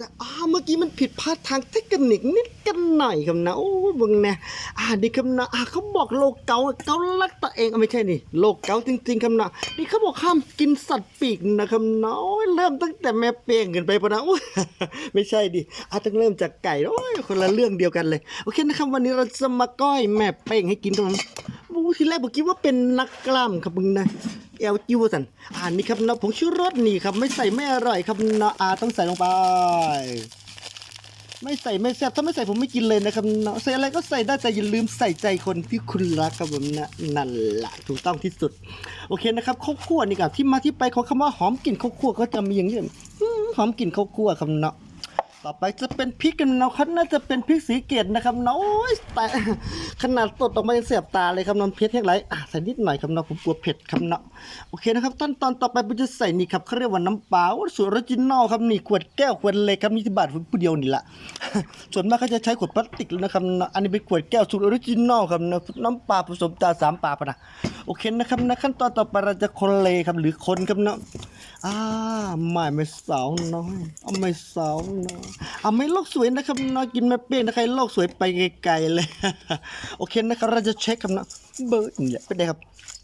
แต่อ่าเมื่อกี้มันผิดพลาดทางเทคนิคนิดกันหน่อยครับนะโอ้ยบึงเนี่ยอ่าดีครับนะอ่าเขาบอกโลกเกาเกาลักตัวเองอไม่ใช่นี่โลกเกาจริงๆครับนะนี่เขาบอกห้ามกินสัตว์ปีกนะครับนะโอ้ยเริ่มตั้งแต่แม่เป้งกันไปปะนะโอ้ยไม่ใช่ดิอาต้องเริ่มจากไก่โอ้ยคนละเรื่องเดียวกันเลยโอเคนะครับวันนี้เราจะมาก้อยแม่เป้งให้กินครับผมโอ้ยทีแรกผมคิดว่าเป็นนักกล้ามครับมึงนะ เอลจิวสันอ่านนี่ครับนะผงชูรสนี่ครับ ไม่ใส่ไม่อร่อยครับนะอาต้องใส่ลงไป ไม่ใส่ไม่แซ่บถ้าไม่ใส่ผมไม่กินเลยนะครับนะใส่อะไรก็ใส่ได้แต่อย่าลืมใส่ใจคนที่คุณรักครับผมนะนั่นแหละถูกต้องที่สุด โอเคนะครับข้าวคั่วนี่ครับที่มาที่ไปของคำว่าหอมกลิ่นข้าวคั่วก็จะมีอย่างนี้หอมกลิ่นข้าวคั่วครับเนาะ ต่อไปจะเป็นพริกกันเนาะเขาน่าจะเป็นพริกสีเกตนะครับนาะโอ้ยแต่ขนาดสดออกมายังเสียบตาเลยครับน้ำเผ็ดแห้งไรอะใส่นิดหน่อยครับเนาะผมกลัวเผ็ดครับเนาะโอเคนะครับขั้นตอนต่อไปผมจะใส่นี่ครับเขาเรียกว่าน้ำเปล่าสูตรออริจินอลครับนี่ขวดแก้วขวดเล็กครับนี่ที่บาทผมผู้เดียวนี่แหละส่วนมากเขาจะใช้ขวดพลาสติกแล้วนะครับนอันนี้เป็นขวดแก้วสูตรออริจินอลครับนาะน้ำปลาผสมตาสามปลาปะนะโอเคนะครับนะขั้นตอนต่อไปเราจะคนเลยครับหรือคนครับเนาะ อ่าไม่ไม่สาวน้อยเอาไม่สาวน้อยเอาไม่โลกสวยนะครับน้อยกินไม่เป็นนะใครโลกสวยไปไกลๆเลย โอเคนะครับเราจะเช็คครับนะเบอร์เนี่ยเป็นไงครับ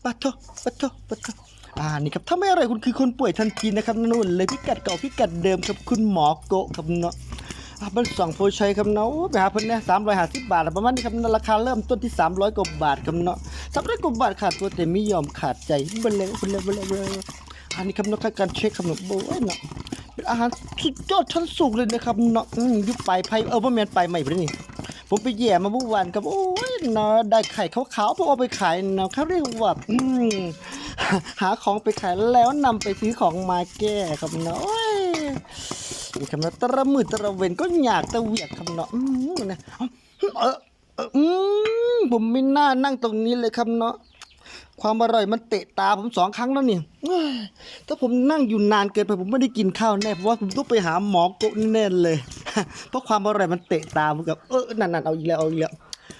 ปัทโทปัทโทปัทโทอ่านี่ครับถ้าไม่อร่อยคุณคือคนป่วยทันทีนะครับนู่นเลยพิกัดเก่าพิกัดเดิมครับคุณหมอโกะครับเนาะอ่าเป็นสองโพชัยครับเนาะไปหาเพิ่นเนี่ยสามร้อยห้าสิบบาทประมาณนี้ครับนราคาเริ่มต้นที่สามร้อยกว่าบาทครับเนาะสามร้อยกว่าบาทขาดตัวแต่ไม่ยอมขาดใจเบลเลยเบลเลยเบลเลยเบลเลย อันนี้ครับนกการเช็คครับนกโบ้ยเนาะเป็นอาหารสุดยอดชั้นสูงเลยนะครับเนาะยุคปลายไพ่เออพ่อแมนปลายใหม่ไปนี่ผมไปแย่มาเมื่อวานครับโอ้ยเนาะได้ไข่ขาวๆเพราะเอาไปขายเนาะเขาเรียกว่าอืมหาของไปขายแล้วนำไปซื้อของมาแก้ครับเนาะโอ้ยนี่ครับเนาะตระมือตระเวนก็อยากตะเวียกครับเนาะอืมนะเออเอออืมผมไม่น่านั่งตรงนี้เลยครับเนาะ ความอร่อยมันเตะตาผมสองครั้งแล้วเนี่ยถ้าผมนั่งอยู่นานเกินไปผมไม่ได้กินข้าวแน่เพราะว่าผมต้องไปหาหมอโกะแน่เลย เพราะความอร่อยมันเตะตาผมกับเออนั่นๆเอาอีกแล้วเอาอีกแล้ว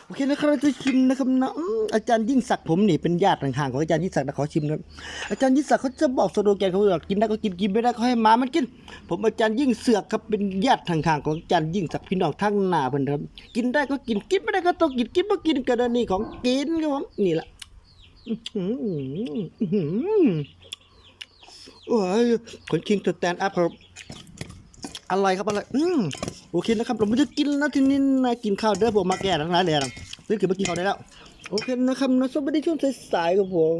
โอเคนะครับเราจะชิมนะครับนะอาจารย์ยิ่งศักดิ์ผมนี่เป็นญาติห่างๆของอาจารย์ยิ่งศักดิ์นะขอชิมนะอาจารย์ยิ่งศักดิ์เขาจะบอกสโลแกนเขาบอกกินได้ก็กินกินไม่ได้ก็ให้หมามันกิน ผมอาจารย์ยิ่งเสือกครับเป็นญาติห่างๆของอาจารย์ยิ่งศักดิ์พี่น้องทั้งหน้าเพิ่นครับกินได้ก็กินกินไม่ได้ก็ต้องกินกินไม่กินกระนี่ของกินครับผมนี่แหละ โอ้ยคนคิงสแตนด์อัพครับอะไรครับอะไรอืมโอเคนะครับเราไม่จะกินนะที่นี่นะกินข้าวเด้อผมมาแก่ทั้งหลายเลยนะซื้อกินมากินข้าวได้แล้ว โอเคนะครับนะสวัสดีช่วงสายๆครับผม